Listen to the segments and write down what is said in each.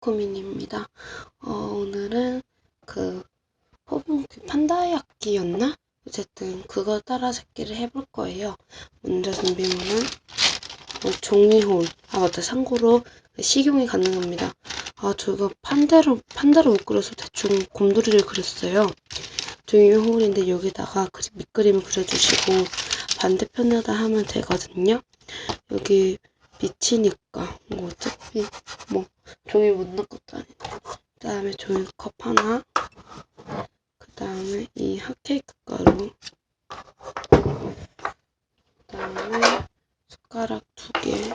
코코민입니다. 어, 오늘은 그 호분큐 판다야끼였나? 어쨌든 그거 따라 잡기를 해볼 거예요. 먼저 준비물은 어, 종이홀. 아 맞다. 참고로 식용이 가능합니다. 아 저거 판다로 판다를 못 그려서 대충 곰돌이를 그렸어요. 종이홀인데 여기다가 그 밑그림을 그려주시고 반대편에다 하면 되거든요. 여기 빛이니까. 뭐 어차피 뭐 종이 묻는 것도 아닌데 그 다음에 종이 컵 하나. 그 다음에 이 핫케이크 가루. 그 다음에 숟가락 두개.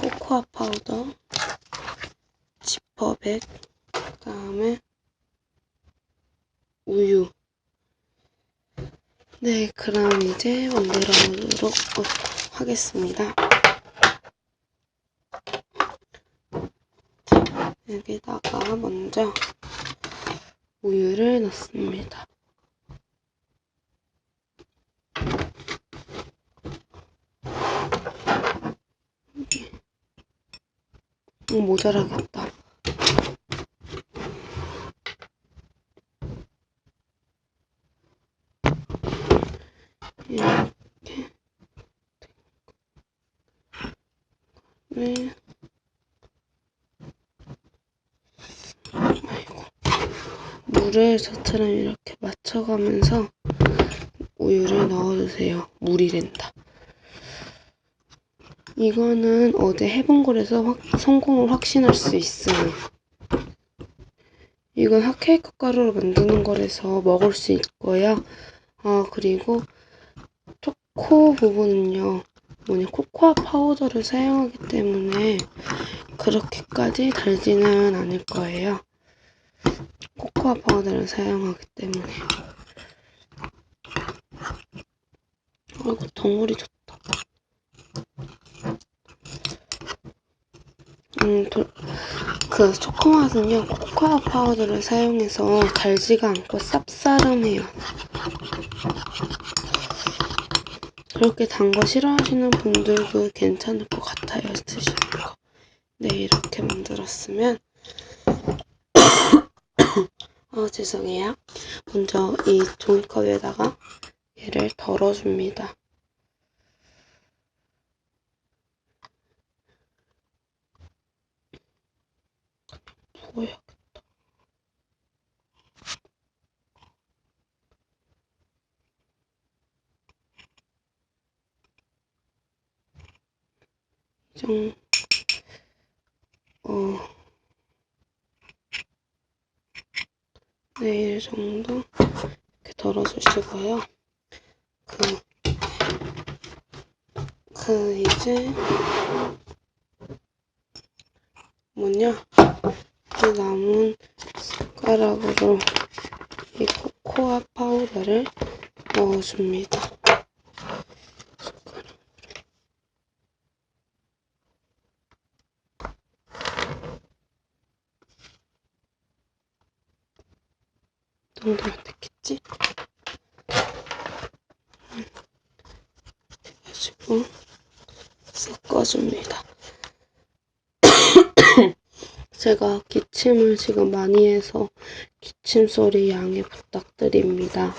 코코아 파우더. 지퍼백. 그 다음에 우유. 네 그럼 이제 만들어 보도록 하겠습니다 여기다가 먼저 우유를 넣습니다. 음, 모자라겠다. 이렇게 네. 아이고. 물을 저처럼 이렇게 맞춰가면서 우유를 넣어주세요. 물이 된다. 이거는 어제 해본 거라서 확, 성공을 확신할 수 있어요. 이건 핫케이크 가루로 만드는 거라서 먹을 수 있고요. 아 그리고 초코 부분은요. 뭐냐 코코아 파우더를 사용하기 때문에 그렇게까지 달지는 않을 거예요. 코코아 파우더를 사용하기 때문에. 아이고 덩어리 좋다. 음, 도, 그 초코맛은요 코코아 파우더를 사용해서 달지가 않고 쌉싸름해요. 그렇게 단 거 싫어하시는 분들도 괜찮을 것 같아요 드시는 거. 네 이렇게 만들었으면 어 죄송해요. 먼저 이 종이컵에다가 얘를 덜어줍니다. 정, 어, 네, 이 정도 이렇게 덜어주시고요. 그, 그, 이제, 뭐냐, 이 남은 숟가락으로 이 코코아 파우더를 넣어줍니다. 숟가락으로. 이 정도면 됐겠지? 해가지고 섞어줍니다. 제가 기침을 지금 많이 해서 기침 소리 양해 부탁드립니다.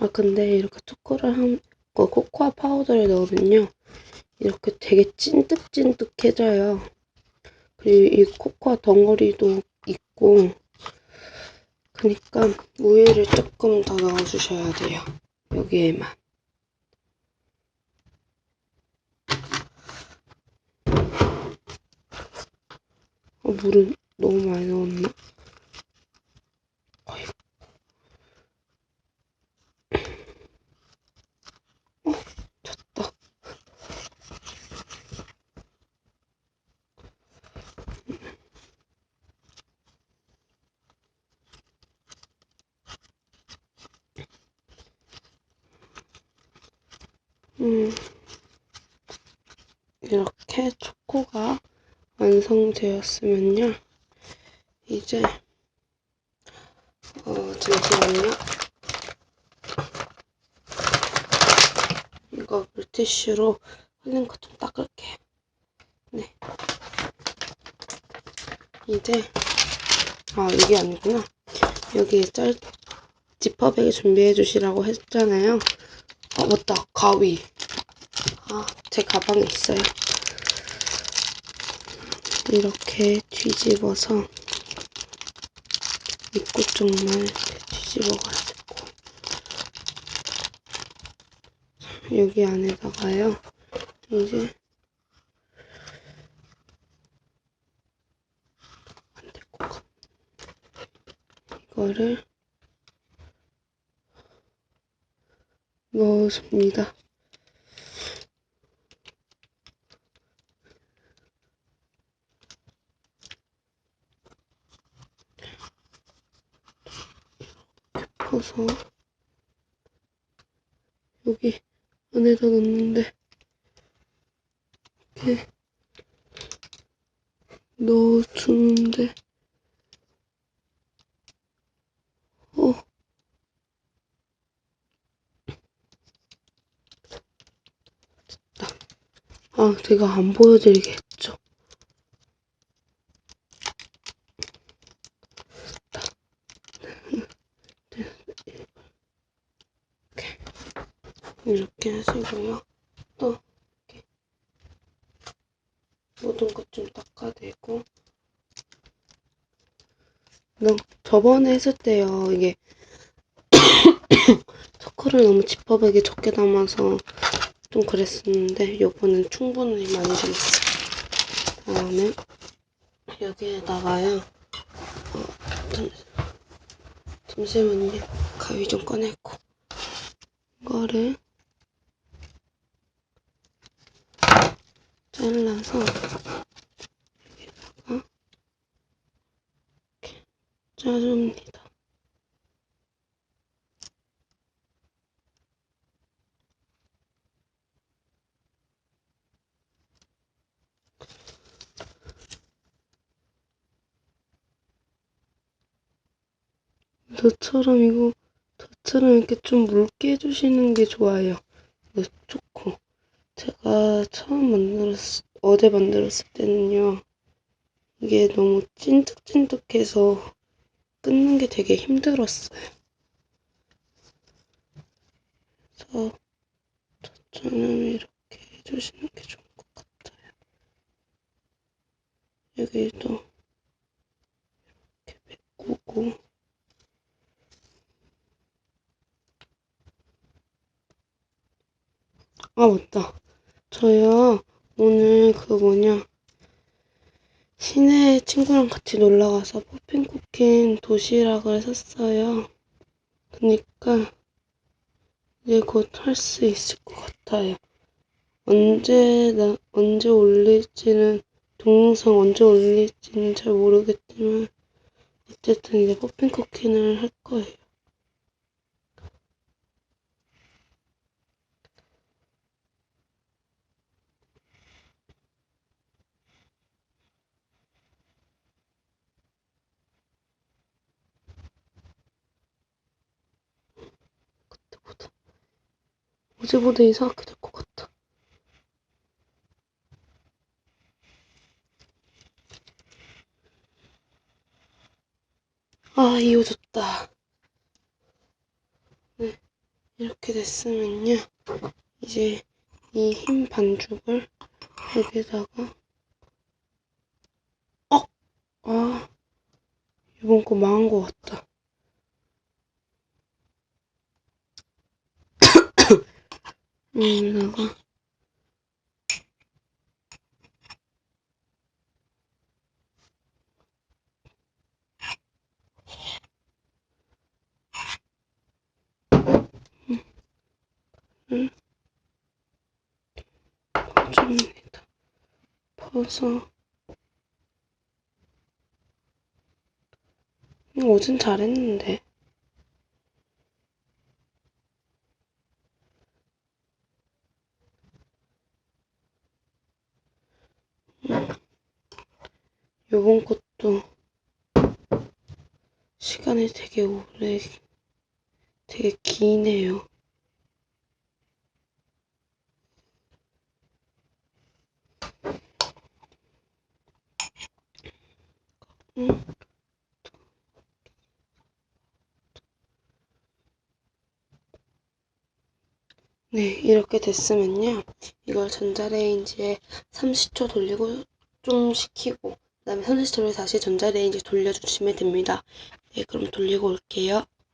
아 근데 이렇게 초코를 한, 그 코코아 파우더를 넣으면요 이렇게 되게 찐득찐득해져요. 그리고 이 코코아 덩어리도 있고 그러니까 우유를 조금 더 넣어주셔야 돼요. 여기에만. 어, 물을 너무 많이 넣었나? 음. 이렇게 초코가 완성되었으면요. 이제 어, 잠시만요. 이거 물티슈로 흘린 것좀 닦을게요. 네. 이제 아 이게 아니구나. 여기 짤 지퍼백에 준비해 주시라고 했잖아요. 아 맞다 가위. 아 제 가방에 있어요. 이렇게 뒤집어서 입구 쪽만 뒤집어가지고 여기 안에다가요. 이제. 이거를 넣어줍니다. 퍼서 여기 안에다 넣는데 이렇게 넣어주는데 아 제가 안 보여드리게 했죠. 이렇게 하시고요. 또 이렇게 모든 것 좀 닦아내고 너 저번에 했을 때요 이게 초코를 너무 지퍼백에 적게 담아서 좀 그랬었는데 요거는 충분히 많이 담았어요. 다음에 여기에다가요 어, 잠, 잠시만요 가위 좀 꺼내고 이거를 잘라서 여기다가 이렇게 짜줍니다. 저처럼 이거 저처럼 이렇게 좀 묽게 해주시는 게 좋아요. 이거 초코. 제가 처음 만들었, 어제 만들었을 때는요. 이게 너무 찐득찐득해서 끊는 게 되게 힘들었어요. 그래서 저처럼 이렇게 해주시는 게 좋은 것 같아요. 여기도 이렇게 메꾸고 아 맞다. 저요 오늘 그 뭐냐 시내 친구랑 같이 놀러 가서 퍼핀 쿠킨 도시락을 샀어요. 그니까 이제 곧 할 수 있을 것 같아요. 언제 나 언제 올릴지는 동영상 언제 올릴지는 잘 모르겠지만 어쨌든 이제 퍼핀 쿠킨을 할 거예요. 어제보다 이상하게 될 것 같아. 아, 이어졌다. 네, 이렇게 됐으면요. 이제 이 흰 반죽을 여기다가 어! 아, 이번 거 망한 것 같다. 여기다가 음, 퍼줍니다. 퍼서 음, 어젠 잘했는데. 요번 것도 시간이 되게 오래, 되게 기네요. 음. 네, 이렇게 됐으면요. 이걸 전자레인지에 30초 돌리고 좀 식히고 그 다음에 30초를 다시 전자레인지 돌려주시면 됩니다. 네, 그럼 돌리고 올게요.